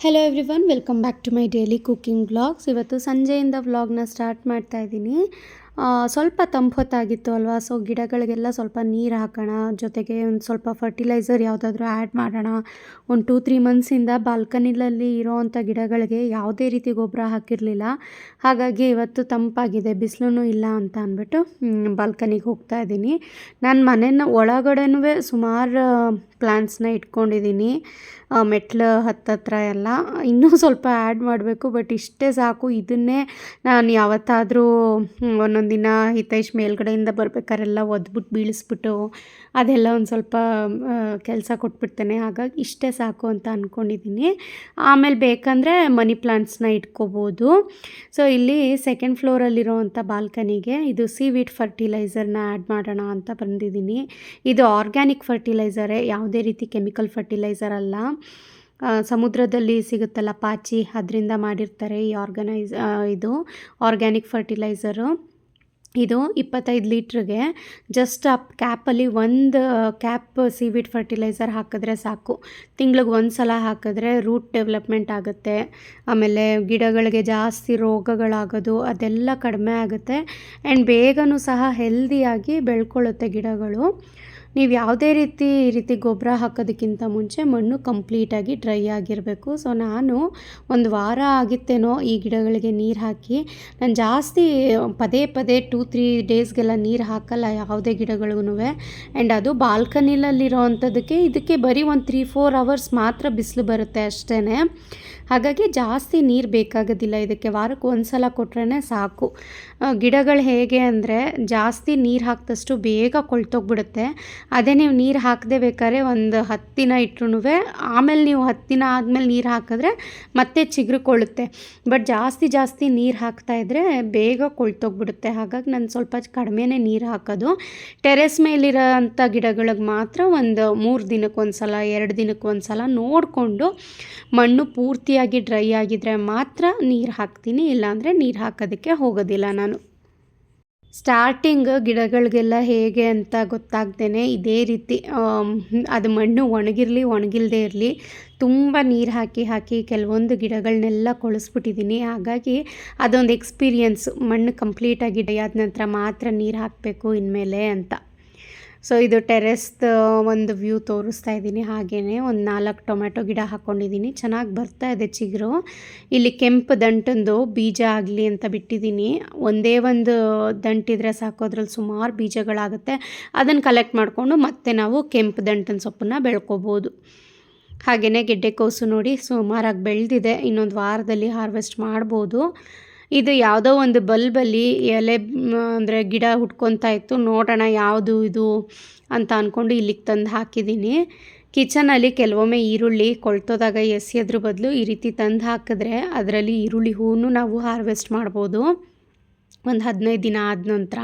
Hello everyone welcome back to my daily cooking vlogs ಇವತ್ತು ಸಂಜೆಯಿಂದ ವ್ಲಾಗ್ನ ಸ್ಟಾರ್ಟ್ ಮಾಡ್ತಾ ಇದ್ದೀನಿ. ಸ್ವಲ್ಪ ತಂಪೊತ್ತಾಗಿತ್ತು ಅಲ್ವಾ ಸೊ ಗಿಡಗಳಿಗೆಲ್ಲ ಸ್ವಲ್ಪ ನೀರು ಹಾಕೋಣ, ಜೊತೆಗೆ ಒಂದು ಸ್ವಲ್ಪ ಫರ್ಟಿಲೈಸರ್ ಯಾವುದಾದ್ರೂ ಆ್ಯಡ್ ಮಾಡೋಣ. ಒಂದು ಟೂ ತ್ರೀ ಮಂತ್ಸಿಂದ ಬಾಲ್ಕನಿಲಲ್ಲಿ ಇರೋವಂಥ ಗಿಡಗಳಿಗೆ ಯಾವುದೇ ರೀತಿ ಗೊಬ್ಬರ ಹಾಕಿರಲಿಲ್ಲ. ಹಾಗಾಗಿ ಇವತ್ತು ತಂಪಾಗಿದೆ ಬಿಸಿಲೂ ಇಲ್ಲ ಅಂತ ಅಂದ್ಬಿಟ್ಟು ಬಾಲ್ಕನಿಗೆ ಹೋಗ್ತಾ ಇದ್ದೀನಿ. ನಾನು ಮನೆಯ ಒಳಗಡೆನೂ ಸುಮಾರು ಪ್ಲ್ಯಾಂಟ್ಸ್ನ ಇಟ್ಕೊಂಡಿದ್ದೀನಿ. ಮೆಟ್ಲು ಹತ್ತತ್ರ ಎಲ್ಲ ಇನ್ನೂ ಸ್ವಲ್ಪ ಆ್ಯಡ್ ಮಾಡಬೇಕು ಬಟ್ ಇಷ್ಟೇ ಸಾಕು. ಇದನ್ನೇ ನಾನು ಯಾವತ್ತಾದರೂ ಒಂದೊಂದು ದಿನ ಹಿತೈಷ್ ಮೇಲ್ಗಡೆಯಿಂದ ಬರ್ಬೇಕಾರೆಲ್ಲ ಒದ್ಬಿಟ್ಟು ಬೀಳಿಸ್ಬಿಟ್ಟು ಅದೆಲ್ಲ ಒಂದು ಸ್ವಲ್ಪ ಕೆಲಸ ಕೊಟ್ಬಿಡ್ತೇನೆ. ಹಾಗಾಗಿ ಇಷ್ಟೇ ಸಾಕು ಅಂತ ಅಂದ್ಕೊಂಡಿದ್ದೀನಿ ಆಮೇಲೆ ಬೇಕಂದರೆ ಮನಿ ಪ್ಲಾಂಟ್ಸ್ನ ಇಟ್ಕೋಬೋದು. ಸೊ ಇಲ್ಲಿ ಸೆಕೆಂಡ್ ಫ್ಲೋರಲ್ಲಿರೋವಂಥ ಬಾಲ್ಕನಿಗೆ ಇದು ಸೀವೀಡ್ ಫರ್ಟಿಲೈಸರ್ನ ಆ್ಯಡ್ ಮಾಡೋಣ ಅಂತ ಬಂದಿದ್ದೀನಿ ಇದು ಆರ್ಗ್ಯಾನಿಕ್ ಫರ್ಟಿಲೈಸರೇ ಯಾವುದೇ ರೀತಿ ಕೆಮಿಕಲ್ ಫರ್ಟಿಲೈಸರ್ ಅಲ್ಲ. ಸಮುದ್ರದಲ್ಲಿ ಸಿಗುತ್ತಲ್ಲ ಪಾಚಿ, ಅದರಿಂದ ಮಾಡಿರ್ತಾರೆ ಈ ಆರ್ಗನೈಸ್ ಇದು ಆರ್ಗ್ಯಾನಿಕ್ ಫರ್ಟಿಲೈಸರು ಇದು ಇಪ್ಪತ್ತೈದು ಲೀಟ್ರಿಗೆ ಜಸ್ಟ್ ಆ ಕ್ಯಾಪಲ್ಲಿ ಒಂದು ಕ್ಯಾಪ್ ಸೀವಿಡ್ ಫರ್ಟಿಲೈಸರ್ ಹಾಕಿದ್ರೆ ಸಾಕು. ತಿಂಗ್ಳಿಗೆ ಒಂದು ಸಲ ಹಾಕಿದ್ರೆ ರೂಟ್ ಡೆವಲಪ್ಮೆಂಟ್ ಆಗುತ್ತೆ. ಆಮೇಲೆ ಗಿಡಗಳಿಗೆ ಜಾಸ್ತಿ ರೋಗಗಳಾಗೋದು ಅದೆಲ್ಲ ಕಡಿಮೆ ಆಗುತ್ತೆ. ಆ್ಯಂಡ್ ಬೇಗನೂ ಸಹ ಹೆಲ್ದಿಯಾಗಿ ಬೆಳ್ಕೊಳ್ಳುತ್ತೆ ಗಿಡಗಳು. ನೀವು ಯಾವುದೇ ರೀತಿ ಈ ರೀತಿ ಗೊಬ್ಬರ ಹಾಕೋದಕ್ಕಿಂತ ಮುಂಚೆ ಮಣ್ಣು ಕಂಪ್ಲೀಟಾಗಿ ಡ್ರೈ ಆಗಿರಬೇಕು. ಸೊ, ನಾನು ಒಂದು ವಾರ ಆಗಿತ್ತೇನೋ ಈ ಗಿಡಗಳಿಗೆ ನೀರು ಹಾಕಿ. ನಾನು ಜಾಸ್ತಿ ಪದೇ ಪದೇ ಟೂ, ತ್ರೀ ಡೇಸ್ಗೆಲ್ಲ ನೀರು ಹಾಕಲ್ಲ ಯಾವುದೇ ಗಿಡಗಳಿಗೂ ಆ್ಯಂಡ್ ಅದು ಬಾಲ್ಕನಿಲಲ್ಲಿರೋ ಅಂಥದ್ದಕ್ಕೆ ಇದಕ್ಕೆ ಬರೀ ಒಂದು ತ್ರೀ, ಫೋರ್ ಅವರ್ಸ್ ಮಾತ್ರ ಬಿಸಿಲು ಬರುತ್ತೆ ಅಷ್ಟೇ ಹಾಗಾಗಿ ಜಾಸ್ತಿ ನೀರು ಬೇಕಾಗೋದಿಲ್ಲ ಇದಕ್ಕೆ. ವಾರಕ್ಕೆ ಒಂದು ಸಲ ಕೊಟ್ರೇ ಸಾಕು ಗಿಡಗಳು ಹೇಗೆ ಅಂದರೆ ಜಾಸ್ತಿ ನೀರು ಹಾಕಿದಷ್ಟು ಬೇಗ ಕೊಳ್ತೋಗ್ಬಿಡುತ್ತೆ. ಅದೇ ನೀವು ನೀರು ಹಾಕದೇ ಬೇಕಾದ್ರೆ ಒಂದು ಹತ್ತು ದಿನ ಇಟ್ರೂ ಆಮೇಲೆ ನೀವು ಹತ್ತು ದಿನ ಆದಮೇಲೆ ನೀರು ಹಾಕಿದ್ರೆ ಮತ್ತೆ ಚಿಗುರುಕೊಳ್ಳುತ್ತೆ. ಬಟ್ ಜಾಸ್ತಿ ಜಾಸ್ತಿ ನೀರು ಹಾಕ್ತಾ ಇದ್ದರೆ ಬೇಗ ಕೊಳ್ತೋಗ್ಬಿಡುತ್ತೆ. ಹಾಗಾಗಿ ನಾನು ಸ್ವಲ್ಪ ಕಡಿಮೆನೇ ನೀರು ಹಾಕೋದು. ಟೆರೆಸ್ ಮೇಲಿರೋ ಅಂಥ ಗಿಡಗಳಿಗೆ ಮಾತ್ರ ಒಂದು ಮೂರು ದಿನಕ್ಕೆ ಒಂದು ಸಲ ಎರಡು ದಿನಕ್ಕೆ ಒಂದು ಸಲ ನೋಡಿಕೊಂಡು ಮಣ್ಣು ಪೂರ್ತಿಯಾಗಿ ಡ್ರೈ ಆಗಿದ್ರೆ ಮಾತ್ರ ನೀರು ಹಾಕ್ತೀನಿ. ಇಲ್ಲಾಂದರೆ ನೀರು ಹಾಕೋದಕ್ಕೆ ಹೋಗೋದಿಲ್ಲ ನಾನು. ಸ್ಟಾರ್ಟಿಂಗ್ ಗಿಡಗಳಿಗೆಲ್ಲ ಹೇಗೆ ಅಂತ ಗೊತ್ತಾಗ್ದೇ ಇದೇ ರೀತಿ ಅದು ಮಣ್ಣು ಒಣಗಿರಲಿ ಒಣಗಿಲ್ಲದೆ ಇರಲಿ ತುಂಬ ನೀರು ಹಾಕಿ ಹಾಕಿ ಕೆಲವೊಂದು ಗಿಡಗಳನ್ನೆಲ್ಲ ಕೊಳಿಸ್ಬಿಟ್ಟಿದ್ದೀನಿ ಹಾಗಾಗಿ ಅದೊಂದು ಎಕ್ಸ್ಪೀರಿಯನ್ಸು ಮಣ್ಣು ಕಂಪ್ಲೀಟಾಗಿ ಡೈ ಆದ ನಂತರ ಮಾತ್ರ ನೀರು ಹಾಕಬೇಕು ಇನ್ಮೇಲೆ ಅಂತ. ಸೊ ಇದು ಟೆರೆಸ್ದು ಒಂದು ವ್ಯೂ ತೋರಿಸ್ತಾ ಇದ್ದೀನಿ. ಹಾಗೆಯೇ ಒಂದು ನಾಲ್ಕು ಟೊಮೆಟೊ ಗಿಡ ಹಾಕ್ಕೊಂಡಿದ್ದೀನಿ ಚೆನ್ನಾಗಿ ಬರ್ತಾ ಇದೆ ಚಿಗುರು. ಇಲ್ಲಿ ಕೆಂಪು ದಂಟಂದು ಬೀಜ ಆಗಲಿ ಅಂತ ಬಿಟ್ಟಿದ್ದೀನಿ. ಒಂದೇ ಒಂದು ದಂಟಿದ್ರೆ ಸಾಕು, ಅದ್ರಲ್ಲಿ ಸುಮಾರು ಬೀಜಗಳಾಗುತ್ತೆ. ಅದನ್ನು ಕಲೆಕ್ಟ್ ಮಾಡಿಕೊಂಡು ಮತ್ತೆ ನಾವು ಕೆಂಪು ದಂಟನ ಸೊಪ್ಪನ್ನ ಬೆಳ್ಕೋಬೋದು. ಹಾಗೆಯೇ ಗೆಡ್ಡೆಕೋಸು ನೋಡಿ ಸುಮಾರಾಗಿ ಬೆಳೆದಿದೆ. ಇನ್ನೊಂದು ವಾರದಲ್ಲಿ ಹಾರ್ವೆಸ್ಟ್ ಮಾಡ್ಬೋದು. ಇದು ಯಾವುದೋ ಒಂದು ಬಲ್ಬಲ್ಲಿ ಎಲೆ ಅಂದರೆ ಗಿಡ ಹುಟ್ಕೊತಾ ಇತ್ತು. ನೋಡೋಣ ಯಾವುದು ಇದು ಅಂತ ಅಂದ್ಕೊಂಡು ಇಲ್ಲಿಗೆ ತಂದು ಹಾಕಿದ್ದೀನಿ. ಕಿಚನಲ್ಲಿ ಕೆಲವೊಮ್ಮೆ ಈರುಳ್ಳಿ ಕೊಳ್ತೋದಾಗ ಎಸೆಯೋದ್ರ ಬದಲು ಈ ರೀತಿ ತಂದು ಹಾಕಿದ್ರೆ ಅದರಲ್ಲಿ ಈರುಳ್ಳಿ ಹೂವು ನಾವು ಹಾರ್ವೆಸ್ಟ್ ಮಾಡ್ಬೋದು. ಒಂದು ಹದಿನೈದು ದಿನ ಆದ ನಂತರ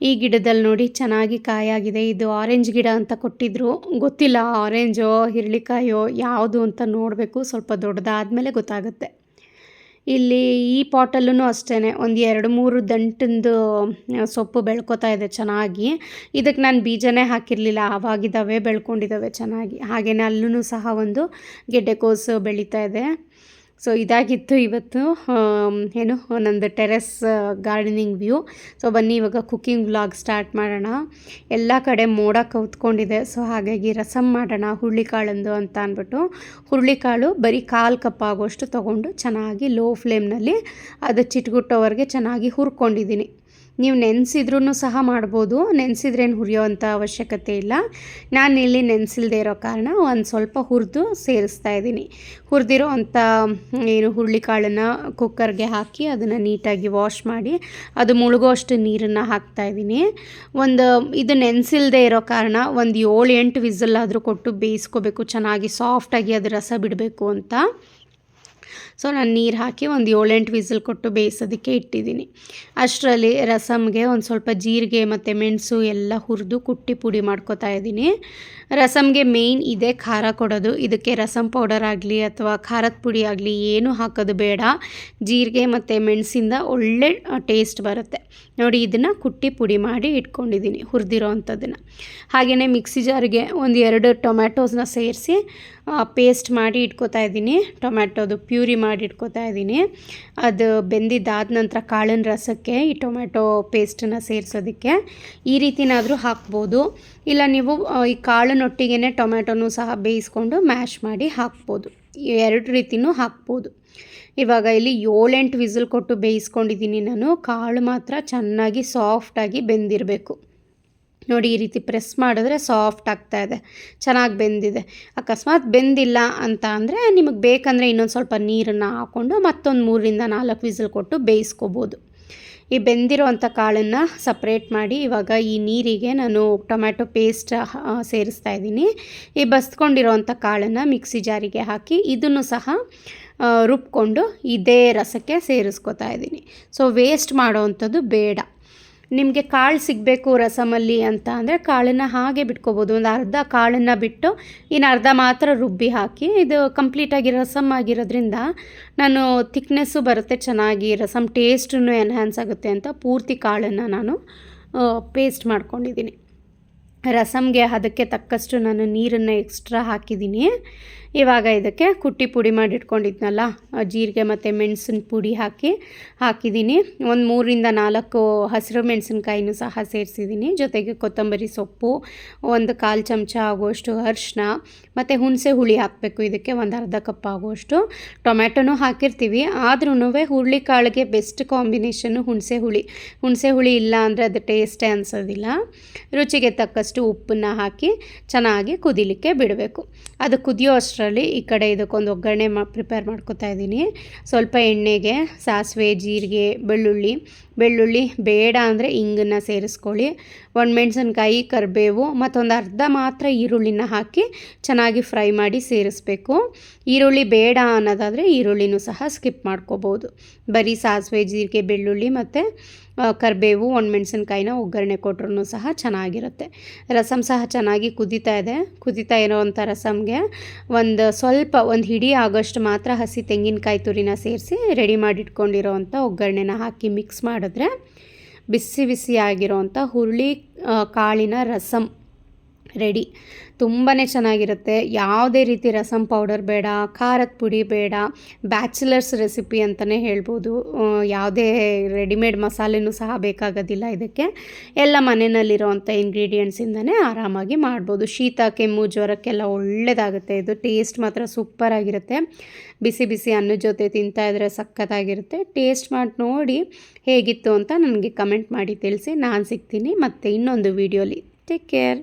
ಈ ಗಿಡದಲ್ಲಿ ನೋಡಿ ಚೆನ್ನಾಗಿ ಕಾಯಾಗಿದೆ. ಇದು ಆರೆಂಜ್ ಗಿಡ ಅಂತ ಕೊಟ್ಟಿದ್ರು. ಗೊತ್ತಿಲ್ಲ, ಆರೆಂಜೋ, ಹಿರಳಿಕಾಯೋ, ಯಾವುದು ಅಂತ ನೋಡಬೇಕು. ಸ್ವಲ್ಪ ದೊಡ್ಡದಾದ ಮೇಲೆ ಗೊತ್ತಾಗುತ್ತೆ. ಇಲ್ಲಿ ಈ ಪಾಟಲ್ಲೂ ಅಷ್ಟೇ ಒಂದು ಎರಡು ಮೂರು ದಂಟಿಂದು ಸೊಪ್ಪು ಬೆಳ್ಕೊತಾ ಇದೆ ಚೆನ್ನಾಗಿ. ಇದಕ್ಕೆ ನಾನು ಬೀಜನೇ ಹಾಕಿರಲಿಲ್ಲ, ಆವಾಗಿದ್ದಾವೆ ಬೆಳ್ಕೊಂಡಿದ್ದಾವೆ ಚೆನ್ನಾಗಿ. ಹಾಗೆಯೇ ಅಲ್ಲೂ ಸಹ ಒಂದು ಗೆಡ್ಡೆಕೋಸು ಬೆಳೀತಾ ಇದೆ. ಸೊ ಇದಾಗಿತ್ತು ಇವತ್ತು ಏನು, ನಂದು ಟೆರೆಸ್ ಗಾರ್ಡನಿಂಗ್ ವ್ಯೂ. ಸೊ ಬನ್ನಿ, ಇವಾಗ ಕುಕ್ಕಿಂಗ್ ವ್ಲಾಗ್ ಸ್ಟಾರ್ಟ್ ಮಾಡೋಣ. ಎಲ್ಲ ಕಡೆ ಮೋಡ ಕೌತ್ಕೊಂಡಿದೆ ಸೊ ಹಾಗಾಗಿ ರಸಮ್ ಮಾಡೋಣ, ಹುರುಳಿಕಾಳಂದು ಅಂತ ಅಂದ್ಬಿಟ್ಟು. ಹುರುಳಿಕಾಳು ಬರೀ ಕಾಲು ಕಪ್ ಆಗೋಷ್ಟು ತೊಗೊಂಡು ಚೆನ್ನಾಗಿ ಲೋ ಫ್ಲೇಮ್ನಲ್ಲಿ ಅದು ಚಿಟ್ಗುಟ್ಟೋವರೆಗೆ ಚೆನ್ನಾಗಿ ಹುರ್ಕೊಂಡಿದ್ದೀನಿ. ನೀವು ನೆನೆಸಿದ್ರೂ ಸಹ ಮಾಡ್ಬೋದು, ನೆನೆಸಿದ್ರೇನು ಹುರಿಯೋವಂಥ ಅವಶ್ಯಕತೆ ಇಲ್ಲ. ನಾನು ಇಲ್ಲಿ ನೆನೆಸಿಲ್ದೇ ಇರೋ ಕಾರಣ ಒಂದು ಸ್ವಲ್ಪ ಹುರಿದು ಸೇರಿಸ್ತಾ ಇದ್ದೀನಿ. ಹುರಿದಿರೋ ಅಂಥ ಏನು ಹುರುಳಿಕಾಳನ್ನು ಕುಕ್ಕರ್ಗೆ ಹಾಕಿ ಅದನ್ನು ನೀಟಾಗಿ ವಾಶ್ ಮಾಡಿ ಅದು ಮುಳುಗೋಷ್ಟು ನೀರನ್ನು ಹಾಕ್ತಾ ಇದ್ದೀನಿ. ಒಂದು, ಇದು ನೆನೆಸಿಲ್ದೇ ಇರೋ ಕಾರಣ ಒಂದು ಏಳು ಎಂಟು ವಿಸಲ್ ಆದರೂ ಕೊಟ್ಟು ಬೇಯಿಸ್ಕೋಬೇಕು, ಚೆನ್ನಾಗಿ ಸಾಫ್ಟಾಗಿ ಅದು ರಸ ಬಿಡಬೇಕು ಅಂತ. ಸೊ ನಾನು ನೀರು ಹಾಕಿ ಒಂದು ಏಳೆಂಟು ವಿಸಿಲ್ ಕೊಟ್ಟು ಬೇಯಿಸೋದಕ್ಕೆ ಇಟ್ಟಿದ್ದೀನಿ. ಅಷ್ಟರಲ್ಲಿ ರಸಮ್ಗೆ ಒಂದು ಸ್ವಲ್ಪ ಜೀರಿಗೆ ಮತ್ತು ಮೆಣಸು ಎಲ್ಲ ಹುರಿದು ಕುಟ್ಟಿ ಪುಡಿ ಮಾಡ್ಕೊತಾ ಇದ್ದೀನಿ. ರಸಮ್ಗೆ ಮೇಯ್ನ್ ಇದೆ ಖಾರ ಕೊಡೋದು. ಇದಕ್ಕೆ ರಸಮ್ ಪೌಡರ್ ಆಗಲಿ ಅಥವಾ ಖಾರದ ಪುಡಿ ಆಗಲಿ ಏನೂ ಹಾಕೋದು ಬೇಡ. ಜೀರಿಗೆ ಮತ್ತು ಮೆಣಸಿಂದ ಒಳ್ಳೆ ಟೇಸ್ಟ್ ಬರುತ್ತೆ. ನೋಡಿ, ಇದನ್ನು ಕುಟ್ಟಿ ಪುಡಿ ಮಾಡಿ ಇಟ್ಕೊಂಡಿದ್ದೀನಿ ಹುರಿದಿರೋ ಅಂಥದ್ದನ್ನು. ಹಾಗೆಯೇ ಮಿಕ್ಸಿ ಜಾರಿಗೆ ಒಂದು ಎರಡು ಟೊಮ್ಯಾಟೋಸ್ನ ಸೇರಿಸಿ ಪೇಸ್ಟ್ ಮಾಡಿ ಇಟ್ಕೋತಾ ಇದ್ದೀನಿ. ಟೊಮ್ಯಾಟೋದು ಪ್ಯೂರಿ ಮಾಡಿ ಇಟ್ಕೋತಾ ಇದ್ದೀನಿ. ಅದು ಬೆಂದಿದ್ದಾದ ನಂತರ ಕಾಳಿನ ರಸಕ್ಕೆ, ಈ ಟೊಮ್ಯಾಟೊ ಪೇಸ್ಟನ್ನು ಸೇರಿಸೋದಕ್ಕೆ ಈ ರೀತಿನಾದರೂ ಹಾಕ್ಬೋದು. ಇಲ್ಲ ನೀವು ಈ ಈ ಕಾಳಿನೊಟ್ಟಿಗೆ ಟೊಮ್ಯಾಟೋನೂ ಸಹ ಬೇಯಿಸ್ಕೊಂಡು ಮ್ಯಾಶ್ ಮಾಡಿ ಹಾಕ್ಬೋದು. ಎರಡು ರೀತಿನೂ ಹಾಕ್ಬೋದು. ಇವಾಗ ಇಲ್ಲಿ ಏಳೆಂಟು ವಿಸಿಲ್ ಕೊಟ್ಟು ಬೇಯಿಸ್ಕೊಂಡಿದ್ದೀನಿ ನಾನು. ಕಾಳು ಮಾತ್ರ ಚೆನ್ನಾಗಿ ಸಾಫ್ಟಾಗಿ ಬೆಂದಿರಬೇಕು. ನೋಡಿ, ಈ ರೀತಿ ಪ್ರೆಸ್ ಮಾಡಿದ್ರೆ ಸಾಫ್ಟ್ ಆಗ್ತಾ ಇದೆ. ಚೆನ್ನಾಗಿ ಬೆಂದಿದೆ. ಅಕಸ್ಮಾತ್ ಬೆಂದಿಲ್ಲ ಅಂತ ಅಂದರೆ ನಿಮಗೆ ಬೇಕಂದರೆ ಇನ್ನೊಂದು ಸ್ವಲ್ಪ ನೀರನ್ನು ಹಾಕ್ಕೊಂಡು ಮತ್ತೊಂದು ಮೂರರಿಂದ ನಾಲ್ಕು ವಿಸಿಲ್ ಕೊಟ್ಟು ಬೇಯಿಸ್ಕೋಬೋದು. ಈ ಬೆಂದಿರೋವಂಥ ಕಾಳನ್ನು ಸಪ್ರೇಟ್ ಮಾಡಿ ಇವಾಗ ಈ ನೀರಿಗೆ ನಾನು ಟೊಮ್ಯಾಟೊ ಪೇಸ್ಟ್ ಸೇರಿಸ್ತಾ ಇದ್ದೀನಿ. ಈ ಬಸ್ಕೊಂಡಿರೋವಂಥ ಕಾಳನ್ನು ಮಿಕ್ಸಿ ಜಾರಿಗೆ ಹಾಕಿ ಇದನ್ನು ಸಹ ರುಬ್ಕೊಂಡು ಇದೇ ರಸಕ್ಕೆ ಸೇರಿಸ್ಕೊತಾ ಇದ್ದೀನಿ. ಸೊ ವೇಸ್ಟ್ ಮಾಡೋವಂಥದ್ದು ಬೇಡ. ನಿಮಗೆ ಕಾಳು ಸಿಗಬೇಕು ರಸಮಲ್ಲಿ ಅಂತ ಅಂದರೆ ಕಾಳನ್ನು ಹಾಗೆ ಬಿಟ್ಕೋಬೋದು. ಒಂದು ಅರ್ಧ ಕಾಳನ್ನು ಬಿಟ್ಟು ಇನ್ನು ಅರ್ಧ ಮಾತ್ರ ರುಬ್ಬಿ ಹಾಕಿ ಇದು ಕಂಪ್ಲೀಟಾಗಿ ರಸಮ್ ಆಗಿರೋದ್ರಿಂದ ನಾನು ಥಿಕ್ನೆಸ್ಸು ಬರುತ್ತೆ, ಚೆನ್ನಾಗಿ ರಸಮ್ ಟೇಸ್ಟೂ ಎನ್ಹ್ಯಾನ್ಸ್ ಆಗುತ್ತೆ ಅಂತ ಪೂರ್ತಿ ಕಾಳನ್ನು ನಾನು ಪೇಸ್ಟ್ ಮಾಡ್ಕೊಂಡಿದ್ದೀನಿ. ರಸಮ್ಗೆ ಅದಕ್ಕೆ ತಕ್ಕಷ್ಟು ನಾನು ನೀರನ್ನು ಎಕ್ಸ್ಟ್ರಾ ಹಾಕಿದ್ದೀನಿ. ಇವಾಗ ಇದಕ್ಕೆ ಕುಟ್ಟಿ ಪುಡಿ ಮಾಡಿ ಇಟ್ಕೊಂಡಿದ್ನಲ್ಲ ಜೀರಿಗೆ ಮತ್ತು ಮೆಣಸಿನ ಪುಡಿ ಹಾಕಿ ಹಾಕಿದ್ದೀನಿ. ಒಂದು ಮೂರಿಂದ ನಾಲ್ಕು ಹಸಿರು ಮೆಣಸಿನ್ಕಾಯಿನೂ ಸಹ ಸೇರಿಸಿದ್ದೀನಿ. ಜೊತೆಗೆ ಕೊತ್ತಂಬರಿ ಸೊಪ್ಪು, ಒಂದು ಕಾಲು ಚಮಚ ಆಗುವಷ್ಟು ಅರಿಶಿನ ಮತ್ತು ಹುಣಸೆ ಹುಳಿ ಹಾಕಬೇಕು. ಇದಕ್ಕೆ ಒಂದು ಅರ್ಧ ಕಪ್ ಆಗುವಷ್ಟು ಟೊಮ್ಯಾಟೊನೂ ಹಾಕಿರ್ತೀವಿ. ಆದ್ರೂ ಹುರುಳಿ ಕಾಳಿಗೆ ಬೆಸ್ಟ್ ಕಾಂಬಿನೇಷನ್ನು ಹುಣಸೆ ಹುಳಿ. ಹುಣಸೆ ಹುಳಿ ಇಲ್ಲ ಅಂದರೆ ಅದು ಟೇಸ್ಟೇ ಅನಿಸೋದಿಲ್ಲ. ರುಚಿಗೆ ತಕ್ಕಷ್ಟು ಉಪ್ಪನ್ನು ಹಾಕಿ ಚೆನ್ನಾಗಿ ಕುದಿಲಿಕ್ಕೆ ಬಿಡಬೇಕು. ಅದು ಕುದಿಯೋ ಅಷ್ಟರಲ್ಲಿ ಈ ಕಡೆ ಇದಕ್ಕೊಂದು ಒಗ್ಗರಣೆ ಮಾ ಪ್ರಿಪೇರ್ ಮಾಡ್ಕೊತಾ ಇದ್ದೀನಿ. ಸ್ವಲ್ಪ ಎಣ್ಣೆಗೆ, ಸಾಸಿವೆ, ಜೀರಿಗೆ, ಬೆಳ್ಳುಳ್ಳಿ. ಬೆಳ್ಳುಳ್ಳಿ ಬೇಡ ಅಂದರೆ ಇಂಗನ್ನು ಸೇರಿಸ್ಕೊಳ್ಳಿ. ಒಣಮೆಣ್ಸಿನ್ಕಾಯಿ ಕರಿಬೇವು ಮತ್ತೊಂದು ಅರ್ಧ ಮಾತ್ರ ಈರುಳ್ಳಿನ ಹಾಕಿ ಚೆನ್ನಾಗಿ ಫ್ರೈ ಮಾಡಿ ಸೇರಿಸ್ಬೇಕು. ಈರುಳ್ಳಿ ಬೇಡ ಅನ್ನೋದಾದರೆ ಈರುಳ್ಳಿನೂ ಸಹ ಸ್ಕಿಪ್ ಮಾಡ್ಕೋಬೋದು. ಬರೀ ಸಾಸಿವೆ, ಜೀರಿಗೆ, ಬೆಳ್ಳುಳ್ಳಿ ಮತ್ತು ಕರಿಬೇವು ಒಣಮೆಣ್ಸಿನ್ಕಾಯಿನ ಒಗ್ಗರಣೆ ಕೊಟ್ರೂ ಸಹ ಚೆನ್ನಾಗಿರುತ್ತೆ. ರಸಮ್ ಸಹ ಚೆನ್ನಾಗಿ ಕುದೀತಾ ಇದೆ. ಕುದೀತಾ ಇರೋವಂಥ ರಸಮ್ಗೆ ಒಂದು ಸ್ವಲ್ಪ ಒಂದು ಹಿಡಿ ಆಗೋಷ್ಟು ಮಾತ್ರ ಹಸಿ ತೆಂಗಿನಕಾಯಿ ತುರಿನ ಸೇರಿಸಿ ರೆಡಿ ಮಾಡಿಟ್ಕೊಂಡಿರೋವಂಥ ಒಗ್ಗರಣೆನ ಹಾಕಿ ಮಿಕ್ಸ್ ಮಾಡಿದ್ರೆ ಬಿಸಿ ಬಿಸಿ ಬಿಸಿಯಾಗಿರೋವಂಥ ಹುರುಳಿ ಕಾಳಿನ ರಸಮ್ ರೆಡಿ ತುಂಬಾ ಚೆನ್ನಾಗಿರುತ್ತೆ. ಯಾವುದೇ ರೀತಿ ರಸಂ ಪೌಡರ್ ಬೇಡ, ಖಾರದ ಪುಡಿ ಬೇಡ, ಬ್ಯಾಚುಲರ್ಸ್ ರೆಸಿಪಿ ಅಂತಲೇ ಹೇಳ್ಬೋದು. ಯಾವುದೇ ರೆಡಿಮೇಡ್ ಮಸಾಲೆನೂ ಸಹ ಬೇಕಾಗೋದಿಲ್ಲ ಇದಕ್ಕೆ. ಎಲ್ಲ ಮನೆಯಲ್ಲಿರುವಂಥ ಇಂಗ್ರೀಡಿಯೆಂಟ್ಸಿಂದನೇ ಆರಾಮಾಗಿ ಮಾಡ್ಬೋದು. ಶೀತ, ಕೆಮ್ಮು, ಜ್ವರಕ್ಕೆಲ್ಲ ಒಳ್ಳೆಯದಾಗುತ್ತೆ ಇದು ಟೇಸ್ಟ್ ಮಾತ್ರ ಸೂಪರಾಗಿರುತ್ತೆ ಬಿಸಿ ಬಿಸಿ ಅನ್ನದ ಜೊತೆ ತಿಂತಾ ಇದ್ರೆ ಸಖತ್ತಾಗಿರುತ್ತೆ. ಟೇಸ್ಟ್ ಮಾಡಿ ನೋಡಿ ಹೇಗಿತ್ತು ಅಂತ ನನಗೆ ಕಮೆಂಟ್ ಮಾಡಿ ತಿಳಿಸಿ. ನಾನು ಸಿಗ್ತೀನಿ ಮತ್ತು ಇನ್ನೊಂದು ವೀಡಿಯೋಲಿ ಟೇಕ್ ಕೇರ್